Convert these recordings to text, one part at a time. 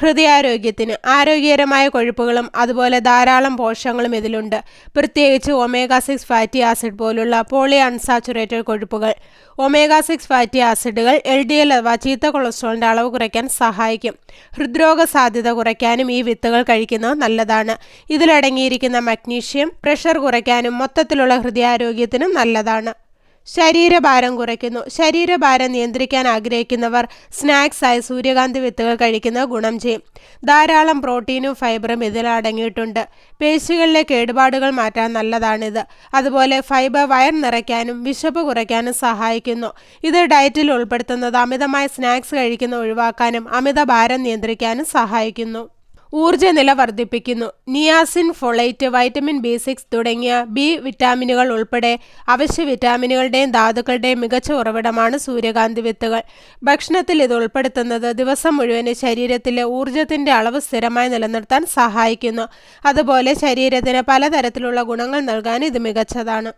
ഹൃദയാരോഗ്യത്തിന് ആരോഗ്യകരമായ കൊഴുപ്പുകളും അതുപോലെ ധാരാളം പോഷകങ്ങളും ഇതിലുണ്ട്. പ്രത്യേകിച്ച് ഒമേഗ സിക്സ് ഫാറ്റി ആസിഡ് പോലുള്ള പോളി അൺസാച്ചുറേറ്റഡ് കൊഴുപ്പുകൾ. ഒമേഗ സിക്സ് ഫാറ്റി ആസിഡുകൾ എൽ ഡി എൽ അഥവാ ചീത്ത കൊളസ്ട്രോളിന്റെ അളവ് കുറയ്ക്കാൻ സഹായിക്കും. ഹൃദ്രോഗ സാധ്യത കുറയ്ക്കാനും ഈ വിത്തുകൾ കഴിക്കുന്നത് നല്ലതാണ്. ഇതിലടങ്ങിയിരിക്കുന്ന മഗ്നീഷ്യം പ്രഷർ കുറയ്ക്കാനും മൊത്തത്തിലുള്ള ഹൃദയാരോഗ്യത്തിനും നല്ലതാണ്. ശരീരഭാരം കുറയ്ക്കുന്നു. ശരീരഭാരം നിയന്ത്രിക്കാൻ ആഗ്രഹിക്കുന്നവർ സ്നാക്സായി സൂര്യകാന്തി വിത്തുകൾ കഴിക്കുന്നത് ഗുണം ചെയ്യും. ധാരാളം പ്രോട്ടീനും ഫൈബറും ഇതിൽ അടങ്ങിയിട്ടുണ്ട്. പേശികളിലെ കേടുപാടുകൾ മാറ്റാൻ നല്ലതാണിത്. അതുപോലെ ഫൈബർ വയർ നിറയ്ക്കാനും വിശപ്പ് കുറയ്ക്കാനും സഹായിക്കുന്നു. ഇത് ഡയറ്റിൽ ഉൾപ്പെടുത്തുന്നത് അമിതമായ സ്നാക്സ് കഴിക്കുന്ന ഒഴിവാക്കാനും അമിത ഭാരം നിയന്ത്രിക്കാനും സഹായിക്കുന്നു. ഊർജനില വർദ്ധിപ്പിക്കുന്നു. Niacin folate vitamin B six തുടങ്ങിയ ബി വിറ്റാമിനുകൾ ഉൾപ്പെടെ അവശ്യ വിറ്റാമിനുകളുടെയും ധാതുക്കളുടെയും മികച്ച ഉറവിടമാണ് സൂര്യകാന്തി വിത്തുകൾ. ഭക്ഷണത്തിൽ ഇത് ഉൾപ്പെടുത്തുന്നത് ദിവസം മുഴുവൻ ശരീരത്തിലെ ഊർജത്തിന്റെ അളവ് സ്ഥിരമായി നിലനിർത്താൻ സഹായിക്കുന്നു. അതുപോലെ ശരീരത്തിന് പലതരത്തിലുള്ള ഗുണങ്ങൾ നൽകാൻ ഇത് മികച്ചതാണ്.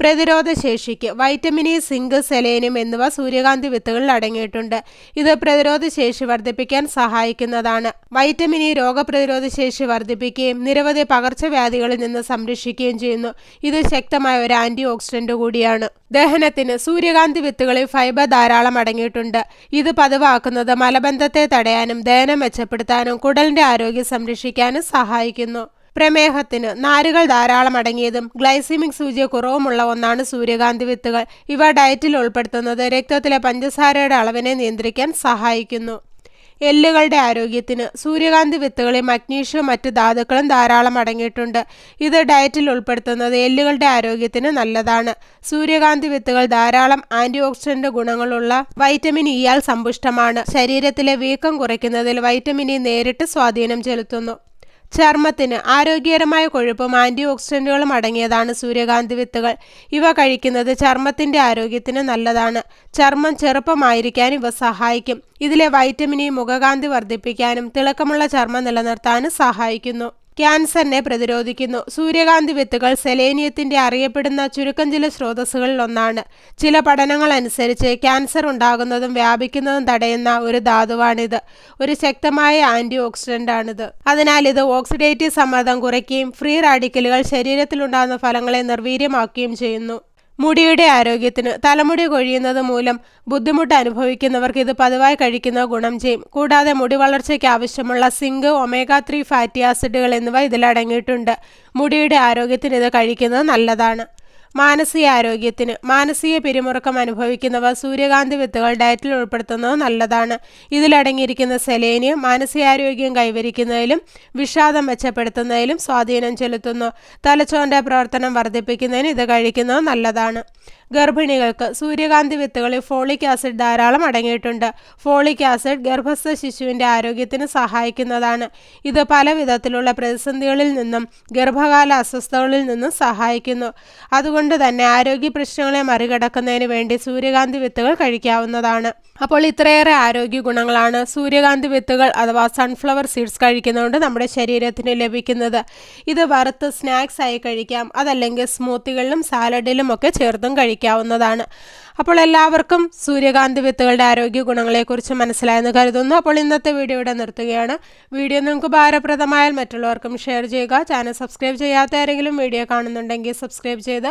പ്രതിരോധ ശേഷിക്ക് വൈറ്റമിൻ ഇ സിങ്ക് സെലേനിയം എന്നിവ സൂര്യകാന്തി വിത്തുകളിൽ അടങ്ങിയിട്ടുണ്ട്. ഇത് പ്രതിരോധ ശേഷി വർദ്ധിപ്പിക്കാൻ സഹായിക്കുന്നതാണ്. വൈറ്റമിൻ ഇ രോഗപ്രതിരോധ ശേഷി വർദ്ധിപ്പിക്കുകയും നിരവധി പകർച്ചവ്യാധികളിൽ നിന്ന് സംരക്ഷിക്കുകയും ചെയ്യുന്നു. ഇത് ശക്തമായ ഒരു ആന്റി ഓക്സിഡന്റ് കൂടിയാണ്. ദഹനത്തിന് സൂര്യകാന്തി വിത്തുകളിൽ ഫൈബർ ധാരാളം അടങ്ങിയിട്ടുണ്ട്. ഇത് പതിവാക്കുന്നത് മലബന്ധത്തെ തടയാനും ദഹനം മെച്ചപ്പെടുത്താനും കുടലിന്റെ ആരോഗ്യം സംരക്ഷിക്കാനും സഹായിക്കുന്നു. പ്രമേഹത്തിന് നാരുകൾ ധാരാളം അടങ്ങിയതും ഗ്ലൈസിമിക് സൂചിയ കുറവുമുള്ള ഒന്നാണ് സൂര്യകാന്തി വിത്തുകൾ. ഇവ ഡയറ്റിൽ ഉൾപ്പെടുത്തുന്നത് രക്തത്തിലെ പഞ്ചസാരയുടെ അളവിനെ നിയന്ത്രിക്കാൻ സഹായിക്കുന്നു. എല്ലുകളുടെ ആരോഗ്യത്തിന് സൂര്യകാന്തി വിത്തുകളിൽ മഗ്നീഷ്യവും മറ്റ് ധാതുക്കളും ധാരാളം അടങ്ങിയിട്ടുണ്ട്. ഇത് ഡയറ്റിൽ ഉൾപ്പെടുത്തുന്നത് എല്ലുകളുടെ ആരോഗ്യത്തിന് നല്ലതാണ്. സൂര്യകാന്തി വിത്തുകൾ ധാരാളം ആന്റി ഓക്സിഡന്റ് ഗുണങ്ങളുള്ള വൈറ്റമിൻ ഇയാൽ സമ്പുഷ്ടമാണ്. ശരീരത്തിലെ വീക്കം കുറയ്ക്കുന്നതിൽ വൈറ്റമിൻ ഇ നേരിട്ട് സ്വാധീനം ചെലുത്തുന്നു. ചർമ്മത്തിന് ആരോഗ്യകരമായ കൊഴുപ്പും ആന്റി ഓക്സിഡന്റുകളും അടങ്ങിയതാണ് സൂര്യകാന്തി വിത്തുകൾ. ഇവ കഴിക്കുന്നത് ചർമ്മത്തിന്റെ ആരോഗ്യത്തിന് നല്ലതാണ്. ചർമ്മം ചെറുപ്പമായിരിക്കാൻ ഇവ സഹായിക്കും. ഇതിലെ വൈറ്റമിൻ ഇ മുഖകാന്തി വർദ്ധിപ്പിക്കാനും തിളക്കമുള്ള ചർമ്മം നിലനിർത്താനും സഹായിക്കുന്നു. ക്യാൻസറിനെ പ്രതിരോധിക്കുന്നു. സൂര്യകാന്തി വിത്തുകൾ സെലേനിയത്തിന്റെ അറിയപ്പെടുന്ന ചുരുക്കം ചില സ്രോതസ്സുകളിൽ ഒന്നാണ്. ചില പഠനങ്ങൾ അനുസരിച്ച് ക്യാൻസർ ഉണ്ടാകുന്നതും വ്യാപിക്കുന്നതും തടയുന്ന ഒരു ധാതുവാണിത്. ഒരു ശക്തമായ ആന്റി ഓക്സിഡന്റ് ആണിത് അതിനാൽ ഇത് ഓക്സിഡേറ്റീവ് സമ്മർദ്ദം കുറയ്ക്കുകയും ഫ്രീ റാഡിക്കലുകൾ ശരീരത്തിലുണ്ടാകുന്ന ഫലങ്ങളെ നിർവീര്യമാക്കുകയും ചെയ്യുന്നു. മുടിയുടെ ആരോഗ്യത്തിന് തലമുടി കൊഴിയുന്നത് മൂലം ബുദ്ധിമുട്ട് അനുഭവിക്കുന്നവർക്ക് ഇത് പതിവായി കഴിക്കുന്ന ഗുണം ചെയ്യും. കൂടാതെ മുടി വളർച്ചയ്ക്ക് ആവശ്യമുള്ള സിങ്ക് ഒമേഗ ത്രീ ഫാറ്റി ആസിഡുകൾ എന്നിവ ഇതിലടങ്ങിയിട്ടുണ്ട്. മുടിയുടെ ആരോഗ്യത്തിന് ഇത് കഴിക്കുന്നത് നല്ലതാണ്. മാനസികാരോഗ്യത്തിന് മാനസിക പിരിമുറുക്കം അനുഭവിക്കുന്നവർ സൂര്യകാന്തി വിത്തുകൾ ഡയറ്റിൽ ഉൾപ്പെടുത്തുന്നത് നല്ലതാണ്. ഇതിലടങ്ങിയിരിക്കുന്ന സെലേനിയം മാനസികാരോഗ്യം കൈവരിക്കുന്നതിലും വിഷാദം മെച്ചപ്പെടുത്തുന്നതിലും സ്വാധീനം ചെലുത്തുന്നു. തലച്ചോറിന്റെ പ്രവർത്തനം വർദ്ധിപ്പിക്കുന്നതിന് ഇത് കഴിക്കുന്നത് നല്ലതാണ്. ഗർഭിണികൾക്ക് സൂര്യകാന്തി വിത്തുകളിൽ ഫോളിക് ആസിഡ് ധാരാളം അടങ്ങിയിട്ടുണ്ട്. ഫോളിക് ആസിഡ് ഗർഭസ്ഥ ശിശുവിന്റെ ആരോഗ്യത്തിന് സഹായിക്കുന്നതാണ്. ഇത് പല വിധത്തിലുള്ള പ്രതിസന്ധികളിൽ നിന്നും ഗർഭകാല അസ്വസ്ഥതകളിൽ നിന്നും സഹായിക്കുന്നു. അതുകൊണ്ട് തന്നെ ആരോഗ്യ പ്രശ്നങ്ങളെ മറികടക്കുന്നതിന് വേണ്ടി സൂര്യകാന്തി വിത്തുകൾ കഴിക്കാവുന്നതാണ്. അപ്പോൾ ഇത്രയേറെ ആരോഗ്യ ഗുണങ്ങളാണ് സൂര്യകാന്തി വിത്തുകൾ അഥവാ സൺഫ്ലവർ സീഡ്സ് കഴിക്കുന്നതുകൊണ്ട് നമ്മുടെ ശരീരത്തിന് ലഭിക്കുന്നത്. ഇത് വറുത്ത് സ്നാക്സ് ആയി കഴിക്കാം അതല്ലെങ്കിൽ സ്മൂത്തികളിലും സാലഡിലും ഒക്കെ ചേർത്തും കഴിക്കാവുന്നതാണ്. അപ്പോൾ എല്ലാവർക്കും സൂര്യകാന്തി വിത്തുകളുടെ ആരോഗ്യ ഗുണങ്ങളെക്കുറിച്ച് മനസ്സിലായെന്ന് കരുതുന്നു. അപ്പോൾ ഇന്നത്തെ വീഡിയോ ഇവിടെ നിർത്തുകയാണ്. വീഡിയോ നിങ്ങൾക്ക് ഭാരപ്രദമായാൽ മറ്റുള്ളവർക്കും ഷെയർ ചെയ്യുക. ചാനൽ സബ്സ്ക്രൈബ് ചെയ്യാത്ത ആരെങ്കിലും വീഡിയോ കാണുന്നുണ്ടെങ്കിൽ സബ്സ്ക്രൈബ് ചെയ്ത്